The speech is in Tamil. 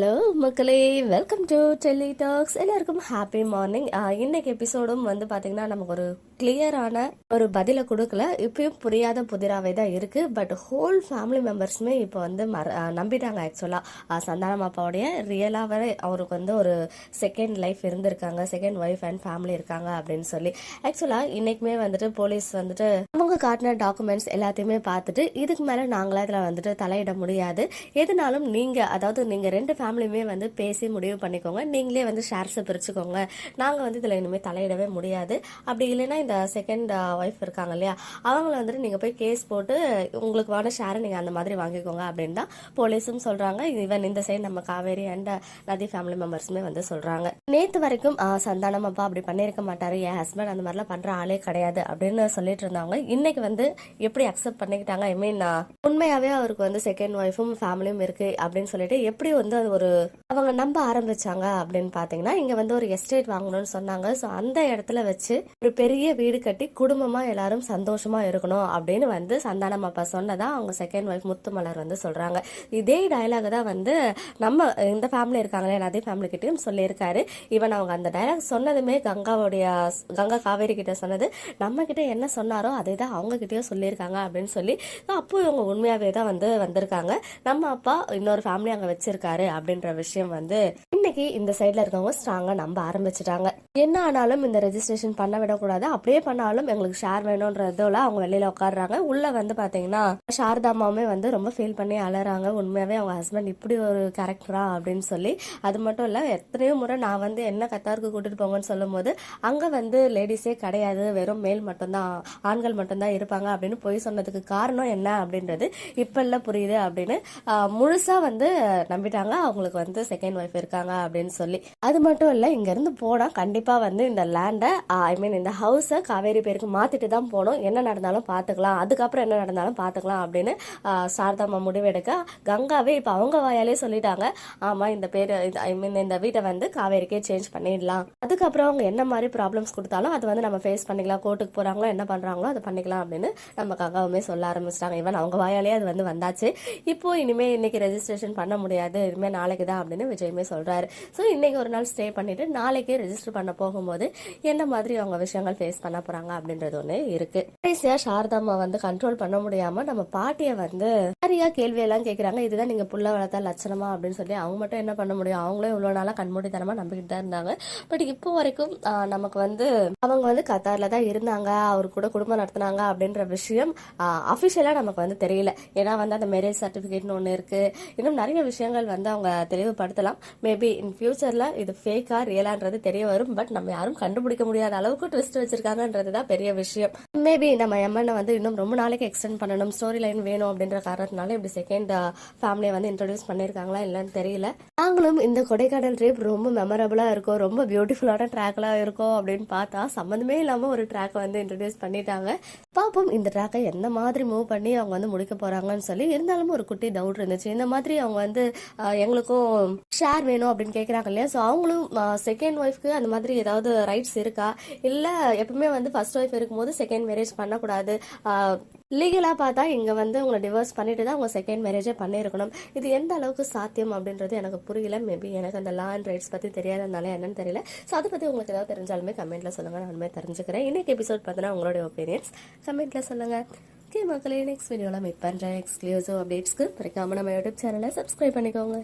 ஹலோ மக்களே. வெல்கம் டு டெல்லி டாக்ஸ் எல்லாருக்கும் ஹாப்பி மார்னிங் இன்னைக்கு எபிசோடும் வந்து பாத்தீங்கன்னா நமக்கு ஒரு கிளியரான ஒரு பதிலை கொடுக்கல. இப்பயும் புரியாத புதிராவே தான் இருக்கு. பட் ஹோல் ஃபேமிலி மெம்பர்ஸுமே இப்போ வந்து மற நம்பிட்டாங்க ஆக்சுவலாக சந்தானம் அப்பாவுடைய ரியலாகவே அவருக்கு வந்து ஒரு செகண்ட் லைஃப் இருந்திருக்காங்க. செகண்ட் ஒய்ஃப் அண்ட் ஃபேமிலி இருக்காங்க அப்படின்னு சொல்லி. ஆக்சுவலாக இன்னைக்குமே வந்துட்டு போலீஸ் வந்துட்டு அவங்க காட்டின டாக்குமெண்ட்ஸ் எல்லாத்தையுமே பார்த்துட்டு இதுக்கு மேலே நாங்களாக இதில் வந்துட்டு தலையிட முடியாது. எதுனாலும் நீங்கள் அதாவது நீங்கள் ரெண்டு ஃபேமிலியுமே வந்து பேசி முடிவு பண்ணிக்கோங்க. நீங்களே வந்து ஷேர்ஸை பிரிச்சுக்கோங்க. நாங்கள் வந்து இதில் இனிமேல் தலையிடவே முடியாது. அப்படி இல்லைன்னா இந்த செகண்ட் ஒய்ஃப் இருக்காங்க இல்லையா அவங்கள வந்துட்டு நீங்கள் போய் கேஸ் போட்டு உங்களுக்கு வேண ஷேரை நீங்கள் அந்த மாதிரி வாங்கிக்கோங்க அப்படின்னு தான் போலீஸும் சொல்கிறாங்க ஈவன் இந்த சைடு நம்ம காவேரி அண்ட் நதி ஃபேமிலி மெம்பர்ஸுமே வந்து சொல்கிறாங்க நேற்று வரைக்கும் சந்தானம் அப்பா அப்படி பண்ணியிருக்க மாட்டார். என் ஹஸ்பண்ட் அந்த மாதிரிலாம் பண்ணுற ஆளே கிடையாது அப்படின்னு சொல்லிட்டு இருந்தாங்க இன்னைக்கு வந்து எப்படி அக்செப்ட் பண்ணிக்கிட்டாங்க? ஐ மீன் உண்மையாவே அவருக்கு வந்து செகண்ட் ஒய்ஃபும் ஃபேமிலியும் இருக்கு அப்படின்னு சொல்லிட்டு எப்படி வந்து அது ஒரு அவங்க நம்ப ஆரம்பிச்சாங்க அப்படின்னு பாத்தீங்கன்னா இங்க வந்து ஒரு எஸ்டேட் வாங்கணும்னு சொன்னாங்க. ஸோ அந்த இடத்துல வச்சு ஒரு பெரிய வீடு கட்டி குடும்பமா எல்லாரும் சந்தோஷமா இருக்கணும் அப்படின்னு வந்து சந்தானம் அப்பா சொன்னதா அவங்க செகண்ட் ஒய்ஃப் முத்துமலர் வந்து சொல்றாங்க. இதே டயலாக் தான் வந்து நம்ம இந்த ஃபேமிலி இருக்காங்களே அதே ஃபேமிலி கிட்டயும் சொல்லியிருக்காரு. ஈவன் அவங்க அந்த டயலாக் சொன்னதுமே கங்காவுடைய கங்கா காவேரி கிட்ட சொன்னது நம்ம கிட்ட என்ன சொன்னாரோ அதே தான் அவங்க கிட்டயும் சொல்லியிருக்காங்க அப்படின்னு சொல்லி அப்போ இவங்க உண்மையாவே தான் வந்து வந்திருக்காங்க. நம்ம அப்பா இன்னொரு ஃபேமிலி அங்க வச்சிருக்காரு அப்படின்ற விஷயம் வந்து இன்னைக்கு இந்த சைட்ல இருக்கவங்க ஸ்ட்ராங்கா நம்ப ஆரம்பிச்சிட்டாங்க. என்ன ஆனாலும் இந்த ரெஜிஸ்ட்ரேஷன் பண்ண விடக்கூடாது. அப்படியே பண்ணாலும் எங்களுக்கு ஷேர் வேணும்ன்றதுல அவங்க வெளியில உட்காடுறாங்க உள்ள வந்து பாத்தீங்கன்னா அம்மாவுமே வந்து ரொம்ப ஃபீல் பண்ணி அழறாங்க உண்மையாவே அவங்க ஹஸ்பண்ட் இப்படி ஒரு கேரக்டரா அப்படின்னு சொல்லி. அது மட்டும் இல்ல எத்தனையோ முறை நான் வந்து என்ன கத்தாருக்கு கூட்டிட்டு போங்கன்னு சொல்லும் போது அங்க வந்து லேடிஸே கிடையாது. வெறும் மேல் மட்டும்தான் ஆண்கள் மட்டும்தான் இருப்பாங்க அப்படின்னு போய் சொன்னதுக்கு காரணம் என்ன அப்படின்றது இப்பெல்லாம் புரியுது அப்படின்னு முழுசாக முழுசா வந்து நம்பிட்டாங்க. அவங்களுக்கு வந்து செகண்ட் ஒய்ஃப் இருக்காங்க அப்படின்னு சொல்லி. அது மட்டும் இல்லை இங்கேருந்து போனால் கண்டிப்பாக வந்து இந்த லேண்டை ஐ மீன் இந்த ஹவுஸை காவேரி பேருக்கு மாத்திட்டு தான் போகணும். என்ன நடந்தாலும் பார்த்துக்கலாம் அதுக்கப்புறம் என்ன நடந்தாலும் பார்த்துக்கலாம் அப்படின்னு சாரதாம்மா முடிவெடுக்க கங்காவே இப்போ அவங்க வாயாலே சொல்லிட்டாங்க. ஆமாம் இந்த பேர் ஐ மீன் இந்த வீட்டை வந்து காவேரிக்கே சேஞ்ச் பண்ணிடலாம். அதுக்கப்புறம் அவங்க என்ன மாதிரி ப்ராப்ளம்ஸ் கொடுத்தாலும் அது வந்து நம்ம ஃபேஸ் பண்ணிக்கலாம். கோர்ட்டுக்கு போகிறாங்களோ என்ன பண்ணுறாங்களோ அதை பண்ணிக்கலாம் அப்படின்னு நம்ம கங்காவுமே சொல்ல ஆரம்பிச்சிட்டாங்க. ஈவன் அவங்க வாயாலே அது வந்து வந்தாச்சு. இப்போ இனிமேல் இன்னைக்கு ரெஜிஸ்ட்ரேஷன் பண்ண முடியாது. இனிமேல் நாளைக்கு தான் அப்படின்னு விஜயமே சொல்கிறாரு ஸோ இன்னைக்கு ஒரு நாள் ஸ்டே பண்ணிவிட்டு நாளைக்கே ரிஜிஸ்டர் பண்ண போகும்போது என்ன மாதிரி அவங்க விஷயங்கள் ஃபேஸ் பண்ண போகிறாங்க அப்படின்றது ஒன்று இருக்கு. கடைசியாக சாரதாம்மா வந்து கண்ட்ரோல் பண்ண முடியாமல் நம்ம பாட்டியை வந்து நிறையா கேள்வி எல்லாம் இதுதான் நீங்கள் புள்ள வளர்த்தா லட்சணமா அப்படின்னு சொல்லி அவங்க மட்டும் என்ன பண்ண முடியும்? அவங்களும் இவ்வளோ நாளாக கண்மூடித்தனமாக நம்பிக்கிட்டு தான் இருந்தாங்க. பட் இப்போ வரைக்கும் நமக்கு வந்து அவங்க வந்து கத்தாரில் தான் இருந்தாங்க. அவர் கூட குடும்பம் நடத்துனாங்க அப்படின்ற விஷயம் அஃபிஷியலாக நமக்கு வந்து தெரியல. ஏன்னா வந்து அந்த மேரேஜ் சர்டிஃபிகேட்னு ஒன்று இருக்கு. இன்னும் நிறைய விஷயங்கள் வந்து அவங்க தெளிவுபடுத்தலாம் மேபி இன் ஃபியூச்சரில் இது ஃபேக்கா ரியலான்றது தெரிய வரும். பட் நம்ம யாரும் கண்டுபிடிக்க முடியாத அளவுக்கு ட்விஸ்ட் வச்சிருக்காங்கன்றது தான் பெரிய விஷயம். மேபி நம்ம எம்என்னை வந்து இன்னும் ரொம்ப நாளைக்கு எக்ஸ்டெண்ட் பண்ணணும். ஸ்டோரி லைன் வேணும் அப்படின்ற காரணத்தினால இப்படி செகண்ட் ஃபேமிலியை uh, வந்து இன்ட்ரடியூஸ் பண்ணியிருக்காங்களா இல்லைன்னு தெரியல. நாங்களும் இந்த கொடைக்கானல் ட்ரிப் ரொம்ப மெமரபுளாக இருக்கும் ரொம்ப பியூட்டிஃபுல்லான ட்ராக்லாம் இருக்கும் அப்படின்னு பார்த்தா சம்மந்தமே இல்லாமல் ஒரு ட்ராக் வந்து இன்ட்ரடியூஸ் பண்ணிட்டாங்க. பாப்போம் இந்த ட்ராக்கை எந்த மாதிரி மூவ் பண்ணி அவங்க வந்து முடிக்க போகிறாங்கன்னு சொல்லி. இருந்தாலும் ஒரு குட்டி டவுட் இருந்துச்சு. இந்த மாதிரி அவங்க வந்து எங்களுக்கும் ஷேர் வேணும் அப்படின்னு கேட்குறாங்க இல்லையா? ஸோ அவங்களும் செகண்ட் ஒய்ஃப்க்கு அந்த மாதிரி ஏதாவது ரைட்ஸ் இருக்கா? இல்லை எப்பவுமே வந்து ஃபர்ஸ்ட் ஒய்ஃப் இருக்கும்போது செகண்ட் மேரேஜ் பண்ணக்கூடாது. லீகலாக பார்த்தா இங்கே வந்து உங்களை டிவோர்ஸ் பண்ணிட்டு தான் உங்கள் செகண்ட் மேரேஜே பண்ணியிருக்கணும். இது எந்த அளவுக்கு சாத்தியம் அப்படின்றது எனக்கு புரியல. மேபி எனக்கு அந்த லா அண்ட் ரைட்ஸ் பற்றி தெரியாதனால என்னன்னு தெரியல. ஸோ அதை பற்றி உங்களுக்கு ஏதாவது தெரிஞ்சாலுமே கமெண்ட்ல சொல்லுங்கள் நானுமே தெரிஞ்சுக்கிறேன். இன்னைக்கு எபிசோட் பார்த்தீங்கன்னா உங்களுடைய ஒப்பீனியன்ஸ் கமெண்ட்ல சொல்லுங்கள் ஓகே மக்களே நெக்ஸ்ட் வீடியோவில் மீட் பண்ணுறேன் எக்ஸ்க்ளூசிவ் அப்டேட்ஸ்க்கு மறக்காம நம்ம யூடியூப் சேனலை சப்ஸ்கிரைப் பண்ணிக்கோங்க.